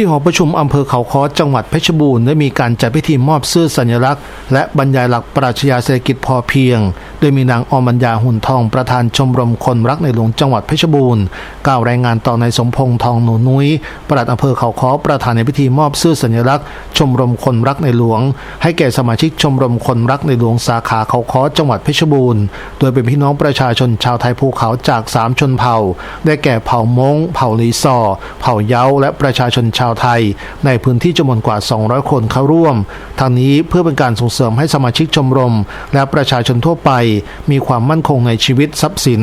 ที่หอประชุมอำเภอเขาค้อจังหวัดเพชรบูรณ์ได้มีการจัดพิธีมอบเสื้อสัญลักษณ์ และบรรยายหลักปรัชญาเศรษฐกิจพอเพียงโดยมีนางอมัญญาหุ่นทองประธานชมรมคนรักในหลวงจังหวัดเพชรบูรณ์กล่าวรายงานต่อนายสมพงษ์ทองหนูนุ้ยปลัดอำเภอเขาค้อประธานในพิธีมอบเสื้อสัญลักษณ์ ชมรมคนรักในหลวง ให้แก่สมาชิกชมรมคนรักในหลวงสาขาเขาค้อจังหวัดเพชรบูรณ์ โดยเป็นพี่น้องประชาชนชาวไทยภูเขาจากสามชนเผ่า ได้แก่เผ่ามงเผ่าลีซอเผ่าเย้าและประชาชนชาวไทย ในพื้นที่จำนวนกว่า 200 คนเข้าร่วมทางนี้เพื่อเป็นการส่งเสริมให้สมาชิกชมรม และประชาชนทั่วไปมีความมั่นคงในชีวิตทรัพย์สิน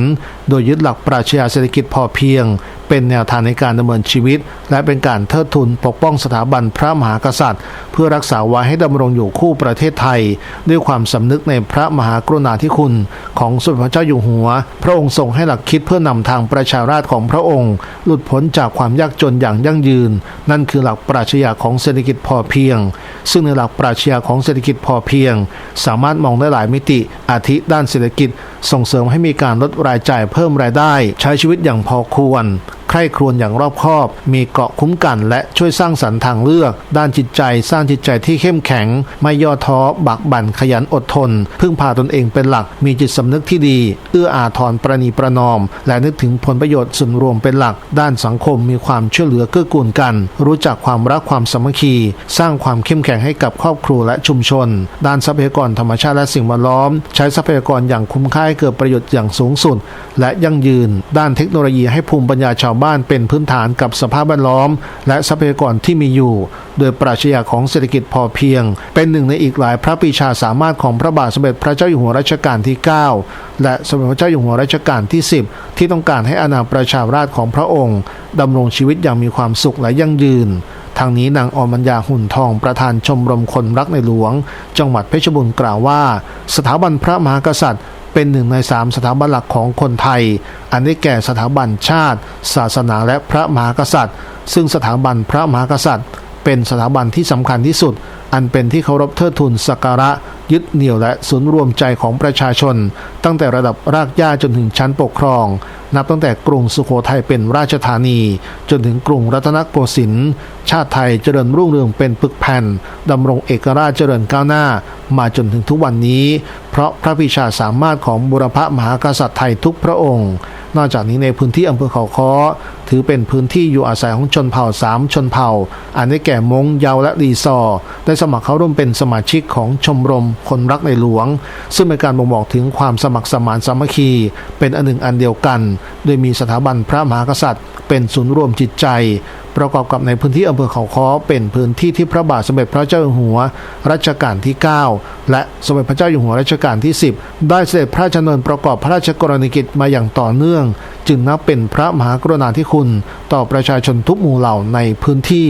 โดยยึดหลักปรัชญาเศรษฐกิจพอเพียง เป็นแนวทางในการดำเนินชีวิต และเป็นการเทิดทูนปกป้องสถาบันพระมหากษัตริย์ เพื่อรักษาไว้ให้ดำรงอยู่คู่ประเทศไทย ด้วยความสำนึกในพระมหากรุณาธิคุณ ของสมเด็จพระเจ้าอยู่หัว พระองค์ทรงให้หลักคิดเพื่อนำทางประชาราษฎร์ของพระองค์ หลุดพ้นจากความยากจนอย่างยั่งยืน นั่นคือหลักปรัชญาของเศรษฐกิจพอเพียง ซึ่งในหลักปรัชญาของเศรษฐกิจพอเพียง สามารถมองได้หลายมิติ อาทิด้านเศรษฐกิจ ส่งเสริมให้มีการลดรายจ่ายเพิ่มรายได้ ใช้ชีวิตอย่างพอควร คร่ครวญอย่างรอบคอบ มีเกาะคุ้มกันและช่วยสร้างสรรค์ทางเลือก ด้านจิตใจสร้างจิตใจที่เข้มแข็ง ไม่ย่อท้อบักบั่นขยันอดทน พึ่งพาตนเองเป็นหลัก มีจิตสำนึกที่ดี เอื้ออาทรประนีประนอม และนึกถึงผลประโยชน์ส่วนรวมเป็นหลัก ด้านสังคมมีความช่วยเหลือเกื้อกูลกัน รู้จักความรักความสามัคคี สร้างความเข้มแข็งให้กับครอบครัวและชุมชน ด้านทรัพยากรธรรมชาติและสิ่งแวดล้อม ใช้ทรัพยากรอย่างคุ้มค่าให้เกิดประโยชน์อย่างสูงสุด และยั่งยืน ด้านเทคโนโลยีให้ภูมิปัญญาชาวบ้านเป็นพื้นฐานกับสภาพแวดล้อม และทรัพยากรที่มีอยู่ โดยปรัชญาของเศรษฐกิจพอเพียง เป็นหนึ่งในอีกหลายพระปีชาสามารถของพระบาทสมเด็จพระเจ้าอยู่หัวรัชกาลที่ 9 และสมเด็จพระเจ้าอยู่หัวรัชกาลที่ 10 ที่ต้องการให้อาณาประชาราษฎรของพระองค์ดำรงชีวิตอย่างมีความสุขและยั่งยืนทางนี้นางอมัญญาหุ่นทองประธานชมรมคนรักในหลวง จังหวัดเพชรบูรณ์กล่าวว่า สถาบันพระมหากษัตริย์ เป็นหนึ่งในสามสถาบันหลักของคนไทย อันได้แก่สถาบันชาติ ศาสนาและพระมหากษัตริย์ ซึ่งสถาบันพระมหากษัตริย์ เป็นสถาบันที่สำคัญที่สุด อันเป็นที่เคารพเทิดทูนสักการะ ยึดเหนี่ยวและศูนย์รวมใจของประชาชน ตั้งแต่ระดับรากหญ้าจนถึงชั้นปกครอง นับตั้งแต่กรุงสุโขทัยเป็นราชธานี จนถึงกรุงรัตนโกสินทร์ชาติไทยเจริญรุ่งเรืองเป็นปึกแผ่นดำรงเอกราชเจริญก้าวหน้า มาจนถึงทุกวันนี้ เพราะพระพิชาสามารถของบุรพมหากษัตริย์ไทยทุกพระองค์ นอกจากนี้ในพื้นที่อำเภอเขาค้อถือเป็นพื้นที่อยู่อาศัยของชนเผ่าสามชนเผ่า อันได้แก่มงเยาและลีซอได้สมัครเข้าร่วมเป็นสมาชิกของชมรมคนรักในหลวง ซึ่งเป็นการบ่งบอกถึงความสมัครสมานสามัคคี เป็นอันหนึ่งอันเดียวกัน โดยมีสถาบันพระมหากษัตริย์ เป็นศูนย์รวมจิตใจ ประกอบกับในพื้นที่อำเภอเขาค้อเป็นพื้นที่ที่พระบาทสมเด็จพระเจ้าอยู่หัวรัชกาลที่ 9 และสมเด็จพระเจ้าอยู่หัวรัชกาลที่ 10 ได้เสด็จพระราชดำเนินประกอบพระราชกรณียกิจมาอย่างต่อเนื่อง จึงนับเป็นพระมหากรุณาธิคุณ ต่อประชาชนทุกหมู่เหล่าในพื้นที่